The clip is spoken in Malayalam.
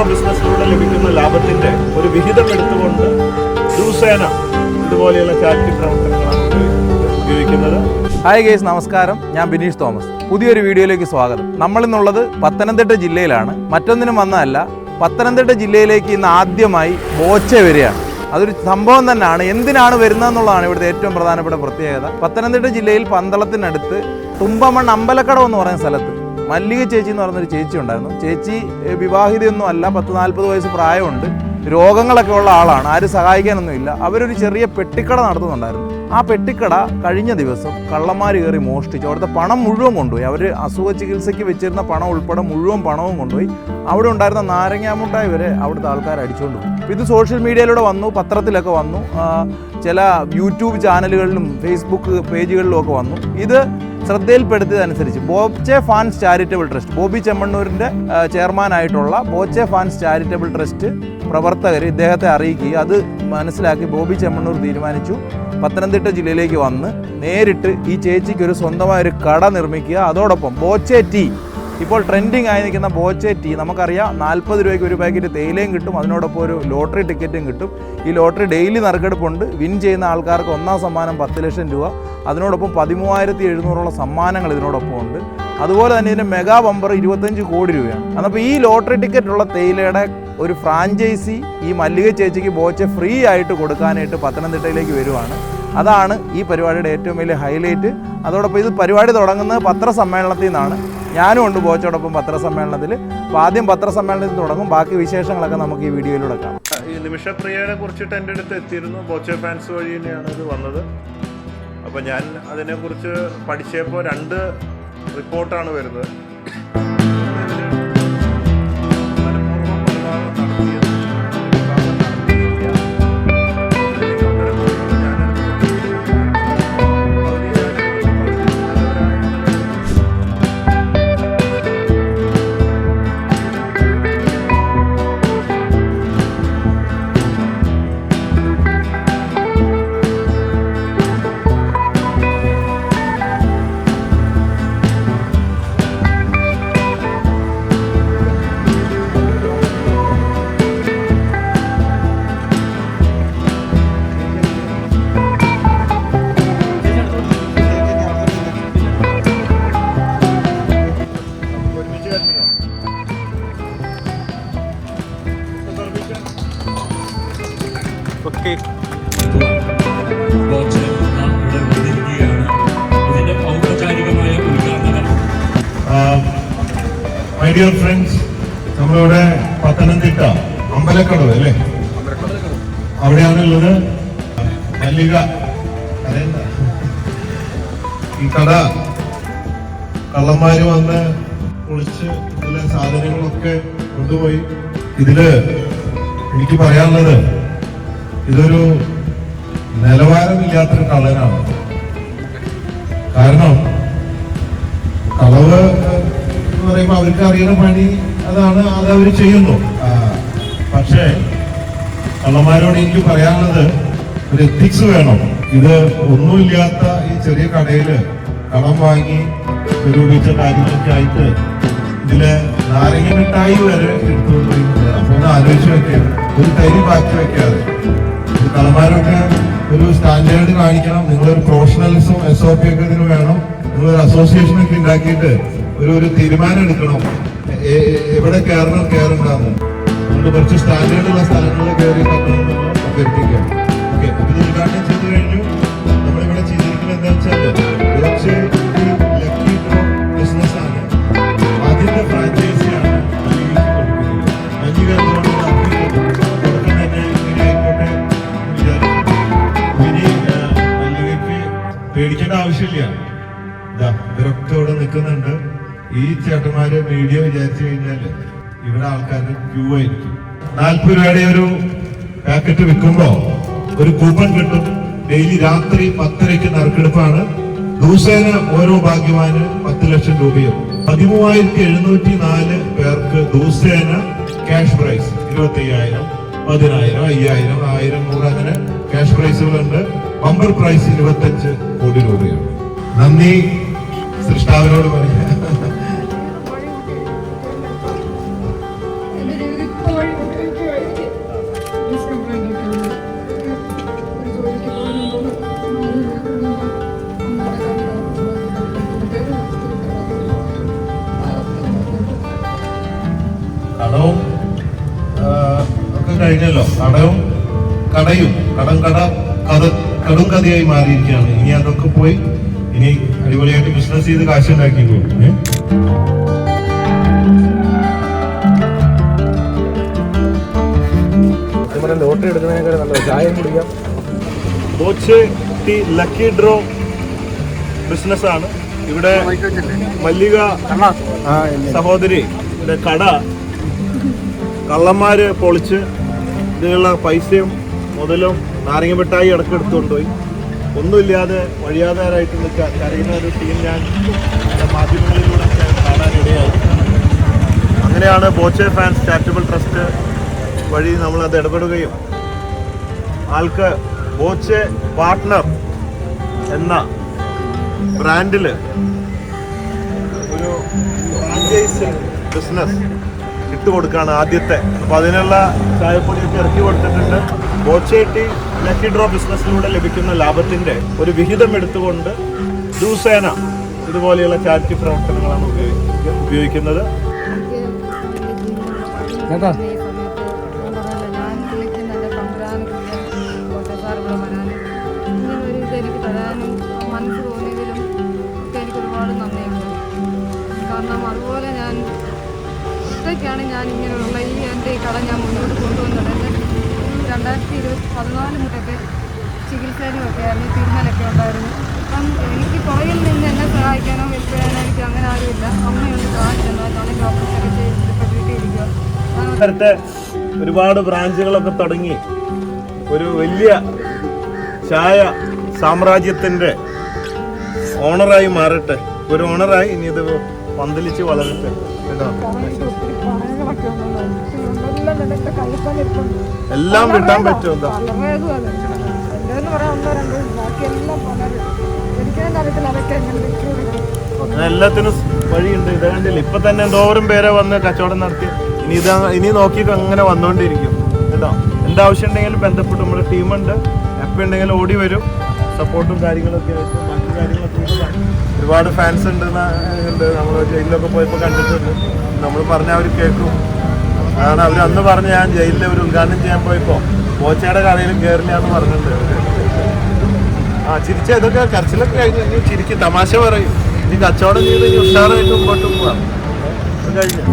അഗ്രോ ബിസിനസ്സിലൂടെ ലഭിക്കുന്ന ലാഭത്തിന്റെ ഒരു വിഹിതം എടുത്തുകൊണ്ട് ദിവസേന ഇതുപോലെയുള്ള ചാരിറ്റി പ്രവർത്തനങ്ങളാണ് ഉപയോഗി- ഉപയോഗിക്കുന്നത്. ഹായ് ഗേസ് നമസ്കാരം. ഞാൻ ബിനീഷ് തോമസ്. പുതിയൊരു വീഡിയോയിലേക്ക് സ്വാഗതം. നമ്മളിന്നുള്ളത് പത്തനംതിട്ട ജില്ലയിലാണ്. മറ്റൊന്നിനും വന്നതല്ല പത്തനംതിട്ട ജില്ലയിലേക്ക് ഇന്ന് ആദ്യമായി ബോച്ച വരികയാണ്. അതൊരു സംഭവം തന്നെയാണ്. എന്തിനാണ് വരുന്നതെന്നുള്ളതാണ് ഇവിടുത്തെ ഏറ്റവും പ്രധാനപ്പെട്ട പ്രത്യേകത. പത്തനംതിട്ട ജില്ലയിൽ പന്തളത്തിനടുത്ത് തുമ്പമൺ അമ്പലക്കടവ് എന്ന് പറയുന്ന സ്ഥലത്ത് മല്ലിക ചേച്ചി എന്ന് പറഞ്ഞൊരു ചേച്ചി ഉണ്ടായിരുന്നു. ചേച്ചി വിവാഹിതയൊന്നും അല്ല പത്ത് നാൽപ്പത് വയസ്സ് പ്രായമുണ്ട്. രോഗങ്ങളൊക്കെ ഉള്ള ആളാണ് ആരും സഹായിക്കാനൊന്നുമില്ല അവരൊരു ചെറിയ പെട്ടിക്കട നടത്തുന്നുണ്ടായിരുന്നു. ആ പെട്ടിക്കട കഴിഞ്ഞ ദിവസം കള്ളന്മാർ കയറി മോഷ്ടിച്ചു. അവിടുത്തെ പണം മുഴുവൻ കൊണ്ടുപോയി. അവർ അസുഖ ചികിത്സയ്ക്ക് വെച്ചിരുന്ന പണം ഉൾപ്പെടെ മുഴുവൻ പണവും കൊണ്ടുപോയി. അവിടെ ഉണ്ടായിരുന്ന നാരങ്ങാമുട്ടായി വരെ അവിടുത്തെ ആൾക്കാർ അടിച്ചുകൊണ്ട് പോയി. ഇത് സോഷ്യൽ മീഡിയയിലൂടെ വന്നു പത്രത്തിലൊക്കെ വന്നു. ചില യൂട്യൂബ് ചാനലുകളിലും ഫേസ്ബുക്ക് പേജുകളിലും ഒക്കെ വന്നു. ഇത് ശ്രദ്ധയിൽപ്പെടുത്തിയതനുസരിച്ച് Boche fans charitable trust Boby ചെമ്മണ്ണൂരിന്റെ ചെയർമാനായിട്ടുള്ള ബോച്ചെ ഫാൻസ് ചാരിറ്റബിൾ ട്രസ്റ്റ് പ്രവർത്തകർ ഇദ്ദേഹത്തെ അറിയിക്കുകയും അത് മനസ്സിലാക്കി ബോബി ചെമ്മണ്ണൂർ തീരുമാനിച്ചു. പത്തനംതിട്ട ജില്ലയിലേക്ക് വന്ന് നേരിട്ട് ഈ ചേച്ചിക്ക് ഒരു സ്വന്തമായ ഒരു കട നിർമ്മിക്കുക. അതോടൊപ്പം ബോച്ചെ ടീ ഇപ്പോൾ ട്രെൻഡിങ് ആയി നിൽക്കുന്ന ബോച്ചെ ടീ നമുക്കറിയാം നാൽപ്പത് രൂപയ്ക്ക് ഒരു പാക്കറ്റ് തേയിലയും കിട്ടും അതിനോടൊപ്പം ഒരു ലോട്ടറി ടിക്കറ്റും കിട്ടും. ഈ ലോട്ടറി ഡെയിലി നറുക്കെടുപ്പുണ്ട്. വിൻ ചെയ്യുന്ന ആൾക്കാർക്ക് ഒന്നാം സമ്മാനം പത്ത് ലക്ഷം രൂപ. അതിനോടൊപ്പം പതിമൂവായിരത്തി എഴുന്നൂറോളം സമ്മാനങ്ങൾ ഇതിനോടൊപ്പം ഉണ്ട്. അതുപോലെ തന്നെ ഇതിന്റെ മെഗാ ബമ്പർ ഇരുപത്തഞ്ച് കോടി രൂപയാണ്. അപ്പോൾ ഈ ലോട്ടറി ടിക്കറ്റുള്ള തേയിലയുടെ ഒരു ഫ്രാഞ്ചൈസി ഈ മല്ലിക ചേച്ചിക്ക് ബോച്ചെ ഫ്രീ ആയിട്ട് കൊടുക്കാനായിട്ട് പത്തനംതിട്ടയിലേക്ക് വരുവാണ്. അതാണ് ഈ പരിപാടിയുടെ ഏറ്റവും വലിയ ഹൈലൈറ്റ് അതോടൊപ്പം ഇത് പരിപാടി തുടങ്ങുന്നത് പത്രസമ്മേളനത്തിൽ നിന്നാണ്. ഞാനും ഉണ്ട് ബോച്ചോടൊപ്പം പത്രസമ്മേളനത്തിൽ. അപ്പോൾ ആദ്യം പത്രസമ്മേളനത്തിൽ തുടങ്ങും. ബാക്കി വിശേഷങ്ങളൊക്കെ നമുക്ക് ഈ വീഡിയോയിലൂടെ കാണാം. ഈ നിമിഷപ്രിയയെ കുറിച്ചിട്ട് എന്റെ അടുത്ത് എത്തിയിരുന്നു. ബോച്ചോ ഫാൻസ് വഴി തന്നെയാണ് ഇത് വന്നത്. അപ്പോൾ ഞാൻ അതിനെക്കുറിച്ച് പഠിച്ചപ്പോൾ രണ്ട് റിപ്പോർട്ടാണ് വരുന്നത്. മൈ ഡിയർ ഫ്രണ്ട്സ് നമ്മളിവിടെ പത്തനംതിട്ട അമ്പലക്കടവ് അല്ലേ? അവിടെയാണുള്ളത്. മല്ലിക? ഈ കട കള്ളന്മാര് വന്ന് പൊളിച്ച് ഇതിലെ സാധനങ്ങളൊക്കെ കൊണ്ടുപോയി. ഇതിൽ എനിക്ക് പറയാനുള്ളത് ഇതൊരു നിലവാരമില്ലാത്തൊരു കള്ളനാണ്. കാരണം അവർക്ക് അറിയുന്ന പണി അതാണ് അത് അവർ ചെയ്യുന്നു. പക്ഷേ കള്ളന്മാരോട് എനിക്ക് പറയാനുള്ളത് ഒരു എത്തിക്സ് വേണം. ഇത് ഒന്നുമില്ലാത്ത ഈ ചെറിയ കടയിൽ കടം വാങ്ങി സ്വരൂപിച്ച കാര്യങ്ങളൊക്കെ ആയിട്ട് ഇതിൽ നാരങ്ങ മിഠായി വരെ എടുത്തുകൊണ്ടിരിക്കുന്നത് അപ്പൊ ഒന്ന് ആലോചിച്ച് വെക്കുക ഒരു തരി ബാക്കി വെക്കാതെ. കള്ളന്മാരൊക്കെ ഒരു സ്റ്റാൻഡേർഡ് കാണിക്കണം. നിങ്ങളൊരു പ്രൊഫഷണലിസം എസ് ഒ പി ഒക്കെ ഇതിന് വേണം. നിങ്ങളൊരു അസോസിയേഷൻ ഒക്കെ ഉണ്ടാക്കിയിട്ട് ഒരു ഒരു തീരുമാനം എടുക്കണം. എവിടെ കയറണം കയറണ്ടെന്ന്. അതുകൊണ്ട് കുറച്ച് സ്റ്റാൻഡേർഡ് ഉള്ള സ്ഥലങ്ങളിൽ കയറി അഭ്യർത്ഥിക്കാം ഓക്കെ അപ്പൊ ഇത് ഉദ്ഘാടനം ചെയ്ത് കഴിഞ്ഞു. നമ്മളിവിടെ ചെയ്തിരിക്കുന്നത് എന്താ വെച്ചാൽ കുറച്ച് പേടിക്കേണ്ട ആവശ്യമില്ല. ഇതാ ഇവരൊക്കെ ഇവിടെ നിൽക്കുന്നുണ്ട്. ഈ ചേട്ടന്മാര് മീഡിയ വിചാരിച്ചു കഴിഞ്ഞാൽ ഇവിടെ ആൾക്കാരുടെ ക്യൂ ആയിരിക്കും. നാൽപ്പത് രൂപയുടെ ഒരു പാക്കറ്റ് വിൽക്കുമ്പോ ഒരു കൂപ്പൺ കിട്ടും. ഡെയിലി രാത്രി പത്തരയ്ക്ക് നറുക്കെടുപ്പാണ്. ദിവസേന ഓരോ ഭാഗ്യവാന് പത്ത് ലക്ഷം രൂപയും. പതിമൂവായിരത്തി എഴുന്നൂറ്റി നാല് പേർക്ക് ദിവസേന ക്യാഷ് പ്രൈസ് ഇരുപത്തി അയ്യായിരം പതിനായിരം അയ്യായിരം ആയിരം നൂറ് അങ്ങനെ ക്യാഷ് പ്രൈസുകളുണ്ട് ബമ്പർ പ്രൈസ് ഇരുപത്തഞ്ച് കോടി രൂപയാണ്. നന്ദി. സൃഷ്ടാവിനോട് പറയാം. കടവും കടയും കടം കട കഥ കടും കഥയായി മാറിയിരിക്കുകയാണ്. ഇനി അതൊക്കെ പോയി ഇനി അടിപൊളിയായിട്ട് ബിസിനസ് ചെയ്ത് കാശുണ്ടാക്കി പോകും. ലോട്ടറി എടുക്കുന്നതിനേക്കാൾ നല്ലത് ചായ കുടിക്കാം. ബോച്ച് ടി ലക്കി ഡ്രോ ബിസിനസ്സാണ് ഇവിടെ മല്ലിക സഹോദരി കട. കള്ളന്മാര് പൊളിച്ച് ഇതിനുള്ള പൈസയും മുതലും നാരങ്ങ മിഠായി അടക്കം എടുത്തുകൊണ്ടുപോയി. ഒന്നുമില്ലാതെ വഴിയാധാരായിട്ട് നിൽക്കാൻ കരയുന്ന ഒരു ടീം ഞാൻ മാധ്യമങ്ങളിലൂടെ കാണാനിടയായി അങ്ങനെയാണ് ബോച്ചെ ഫാൻസ് ചാരിറ്റബിൾ ട്രസ്റ്റ് വഴി നമ്മളത് ഇടപെടുകയും ആൾക്ക് ബോച്ചെ പാർട്ട്ണർ എന്ന ബ്രാൻഡിൽ ഒരു ഫ്രാഞ്ചൈസ് ബിസിനസ് ഇട്ടുകൊടുക്കുകയാണ് ആദ്യത്തെ. അപ്പോൾ അതിനുള്ള ചായപ്പൊടിയൊക്കെ ഇറക്കി കൊടുത്തിട്ടുണ്ട്. ബോച്ചേട്ടി ലക്കി ഡ്രോ ബിസിനസ്സിലൂടെ ലഭിക്കുന്ന ലാഭത്തിന്റെ ഒരു വിഹിതം എടുത്തുകൊണ്ട് ദിവസേന ഇതുപോലെയുള്ള ചാരിറ്റി പ്രവർത്തനങ്ങളാണ് ഉപയോഗി- ഉപയോഗിക്കുന്നത്. ചേട്ടാ ഒറ്റയ്ക്കാണ് ഞാൻ ഇങ്ങനെയുള്ള ഈ എന്റെ ഈ കട ഞാൻ മുന്നോട്ട് കൊണ്ടുവന്നത്. രണ്ടായിരത്തി ഇരുപത്തി പതിനാല് മുതലൊക്കെ ചികിത്സയിലും ഒക്കെ ആയിരുന്നു തിരുമലൊക്കെ ഉണ്ടായിരുന്നു. അപ്പം എനിക്ക് പുറകിൽ നിന്ന് എന്നെ സഹായിക്കാനോ ഹെൽപ്പ് ചെയ്യാനോ എനിക്ക് അങ്ങനെ ആരുമില്ല. അമ്മയുണ്ട് സഹായിക്കുന്നു ചെയ്തിട്ട് വീട്ടിലിരിക്കുക ഞാൻ നേരത്തെ ഒരുപാട് ബ്രാഞ്ചുകളൊക്കെ തുടങ്ങി. ഒരു വലിയ ചായ സാമ്രാജ്യത്തിന്റെ ഓണറായി മാറട്ടെ. ഒരു ഓണറായി ഇനി ഇത് പന്തലിച്ച് വളരട്ടെ. എല്ലാം വിട്ടാൻ പറ്റും എന്താ? എല്ലാത്തിനും വഴിയുണ്ട്. ഇത് കണ്ടില്ല? ഇപ്പൊ തന്നെ എന്തോരം പേരെ വന്ന് കച്ചവടം നടത്തി. ഇനി ഇത് ഇനി നോക്കി അങ്ങനെ വന്നുകൊണ്ടിരിക്കും കേട്ടോ? എന്താവശ്യം ഉണ്ടെങ്കിലും ബന്ധപ്പെട്ട് നമ്മുടെ ടീമുണ്ട് എപ്പോ ഉണ്ടെങ്കിലും ഓടി വരും. സപ്പോർട്ടും കാര്യങ്ങളൊക്കെ ആയിട്ട്. കാര്യങ്ങളൊക്കെ. ഒരുപാട് ഫാൻസ് ഉണ്ട് ഉണ്ട്. നമ്മൾ ജയിലിലൊക്കെ പോയപ്പോൾ കണ്ടിട്ടുണ്ട്. നമ്മൾ പറഞ്ഞ അവർ കേൾക്കും അതാണ് അവർ അന്ന് പറഞ്ഞ ഞാൻ ജയിലിൽ ഒരു ഉദ്ഘാടനം ചെയ്യാൻ പോയപ്പോൾ പോച്ചയുടെ കടയിലും കയറില്ല എന്ന് പറഞ്ഞിട്ടുണ്ട്. ആ ചിരിച്ച ഇതൊക്കെ കരച്ചിലൊക്കെ കഴിഞ്ഞു ചിരിക്കും തമാശ പറയും. ഇനി കച്ചവടം ചെയ്ത് ഉഷാറായിട്ട് മുമ്പോട്ട് പോവാം. കഴിഞ്ഞു.